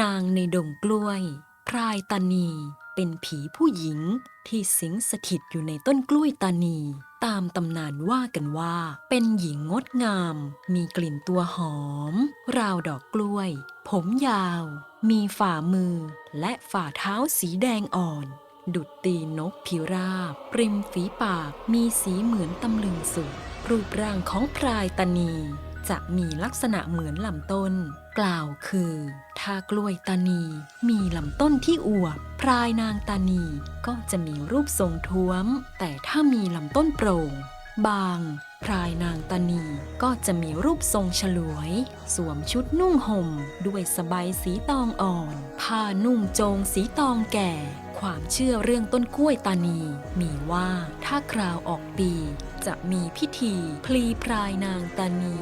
นางในดงกล้วย พรายตานี เป็นผีผู้หญิงที่สิงสถิตอยู่ในต้นกล้วยตานี ตามตำนานว่ากันว่า เป็นหญิงงดงาม มีกลิ่นตัวหอม ราวดอกกล้วย ผมยาว มีฝ่ามือ และฝ่าเท้าสีแดงอ่อน ดุดตีนนกพิราบริมฝีปากมีสีเหมือนตำลึงสุกรูปร่างของพรายตานี จะมีลักษณะเหมือนลำต้น กล่าวคือถ้ากล้วยตานี มีลำต้นที่อวบพรายนางตานีก็จะมีรูปทรงท้วม แต่ถ้ามีลำต้นโปร่ง บางพรายนางตานีก็จะมีรูปทรงฉลวย สวมชุดนุ่งห่ม ด้วยสบายสีตองอ่อน ผ้านุ่งโจงสีตองแก่ ความเชื่อเรื่องต้นกล้วยตานี มีว่าถ้าคราวออกปี จะมีพิธีพลีพรายนางตานี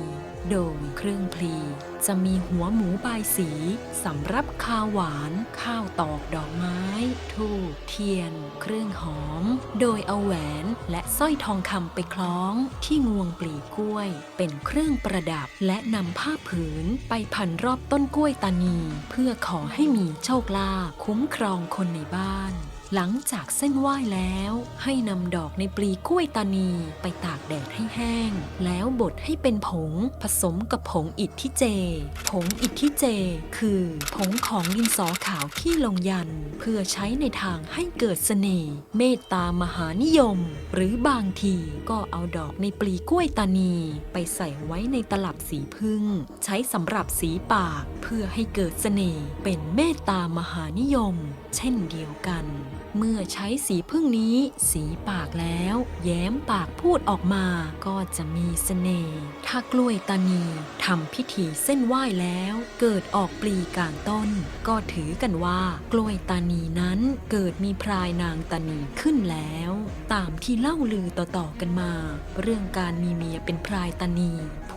โดยเครื่องพลีจะมีหัวหมูบายสีสำรับข้าวหวาน ข้าวตอกดอกไม้ ทูบเทียน เครื่องหอม โดยเอาแหวนและสร้อยทองคำไปคล้องที่งวงปลีกล้วย เป็นเครื่องประดับและนำผ้าผืนไปพันรอบต้นกล้วยตานี เพื่อขอให้มีโชคลาภคุ้มครองคนในบ้าน หลังจากเส้นไหว้แล้วให้นำดอกในปลีกล้วยตานีไปตากแดดให้แห้ง แล้วบดให้เป็นผงผสมกับผงอิฐที่เจ ผงอิฐที่เจ คือผงของดินสอขาวที่ลงยัน เพื่อใช้ในทางให้เกิดเสน่ห์เมตตามหานิยม หรือบางทีก็เอาดอกในปลีกล้วยตานี ไปใส่ไว้ในตลับสีพึ่ง ใช้สำหรับสีปาก เพื่อให้เกิดเสน่ห์เป็นเมตตามหานิยม เช่นเดียวกันเมื่อใช้สีพึ่งนี้ สีปากแล้ว แย้มปากพูดออกมาก็จะมีเสน่ห์ถ้ากล้วยตานีทำพิธีเส้นไหว้แล้ว เกิดออกปลีกลางต้น ก็ถือกันว่ากล้วยตานีนั้นเกิดมีพรายนางตานีขึ้นแล้ว ตามที่เล่าลือต่อๆกันมา เรื่องการมีเมียเป็นพรายตานี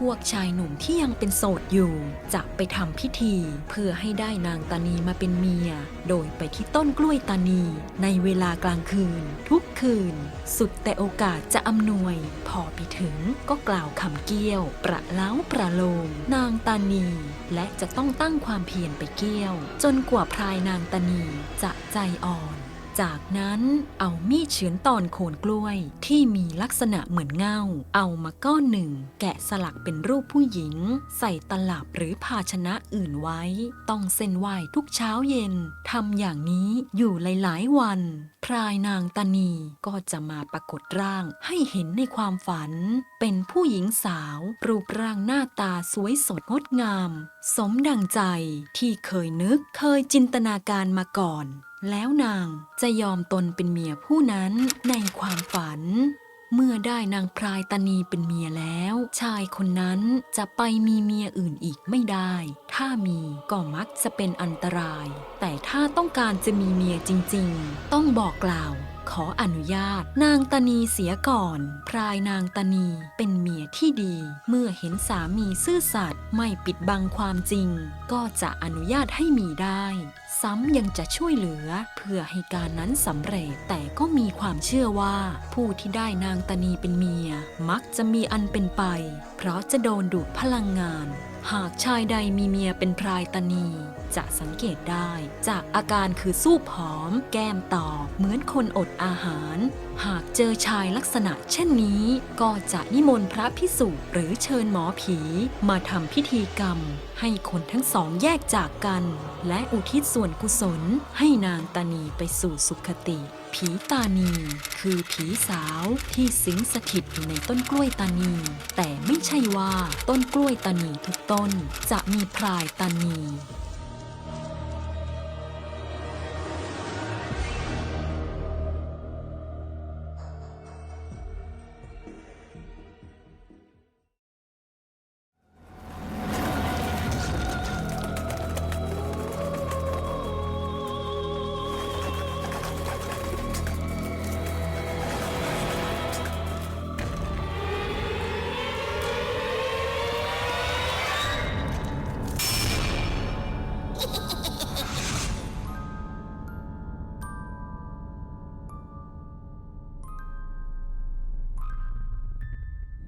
วกชายหนุ่มที่ยังเป็นโสดอยู่ จะไปทำพิธีเพื่อให้ได้นางตานีมาเป็นเมีย โดยไปที่ต้นกล้วยตานี ในเวลากลางคืน ทุกคืน สุดแต่โอกาสจะอำนวย พอไปถึงก็กล่าวคำเกี้ยว ประเล้าประโลม นางตานี และจะต้องตั้งความเพียรไปเกี้ยว จนกว่าพรายนางตานีจะใจอ่อน จากนั้นเอามีดเฉือนตอนโคนกล้วยที่มีลักษณะเหมือนเงา เอามาก้อนหนึ่ง แกะสลักเป็นรูปผู้หญิง ใส่ตลับหรือภาชนะอื่นไว้ ต้องเส้นไหวทุกเช้าเย็นทำอย่างนี้อยู่หลาย ๆ วัน พรายนางตานีก็จะมาปรากฏร่างให้เห็นในความฝัน เป็นผู้หญิงสาว รูปร่างหน้าตาสวยสดงดงาม สมดังใจที่เคยนึกเคยจินตนาการมาก่อน แล้วนางจะยอมตนเป็นเมียผู้นั้นในความฝัน เมื่อได้นางพรายตานีเป็นเมียแล้ว ชายคนนั้นจะไปมีเมียอื่นอีกไม่ได้ ถ้ามีก็มักจะเป็นอันตราย แต่ถ้าต้องการจะมีเมียจริงๆ ต้องบอกกล่าวขออนุญาต นางตานีเสียก่อน พรายนางตานีเป็นเมียที่ดี เมื่อเห็นสามีซื่อสัตย์ไม่ปิดบังความจริง ก็จะอนุญาตให้มีได้ ซ้ำยังจะช่วยเหลือ เพื่อให้การนั้นสำเร็จ แต่ก็มีความเชื่อว่า ผู้ที่ได้นางตนีเป็นเมีย มักจะมีอันเป็นไป เพราะจะโดนดูดพลังงาน หากชายใดมีเมียเป็นพรายตนี จะสังเกตได้ จากอาการคือสู้ผอม แก้มต่อเหมือนคนอดอาหาร หากเจอชายลักษณะเช่นนี้ ก็จะนิมนต์พระพิสุหรือเชิญหมอผี มาทำพิธีกรรม ให้คนทั้งสองแยกจากกัน และอุทิศส่วนกุศลให้นางตานีไปสู่สุขติ ผีตานีคือผีสาวที่สิงสถิตอยู่ในต้นกล้วยตานี แต่ไม่ใช่ว่าต้นกล้วยตานีทุกต้นจะมีพรายตานี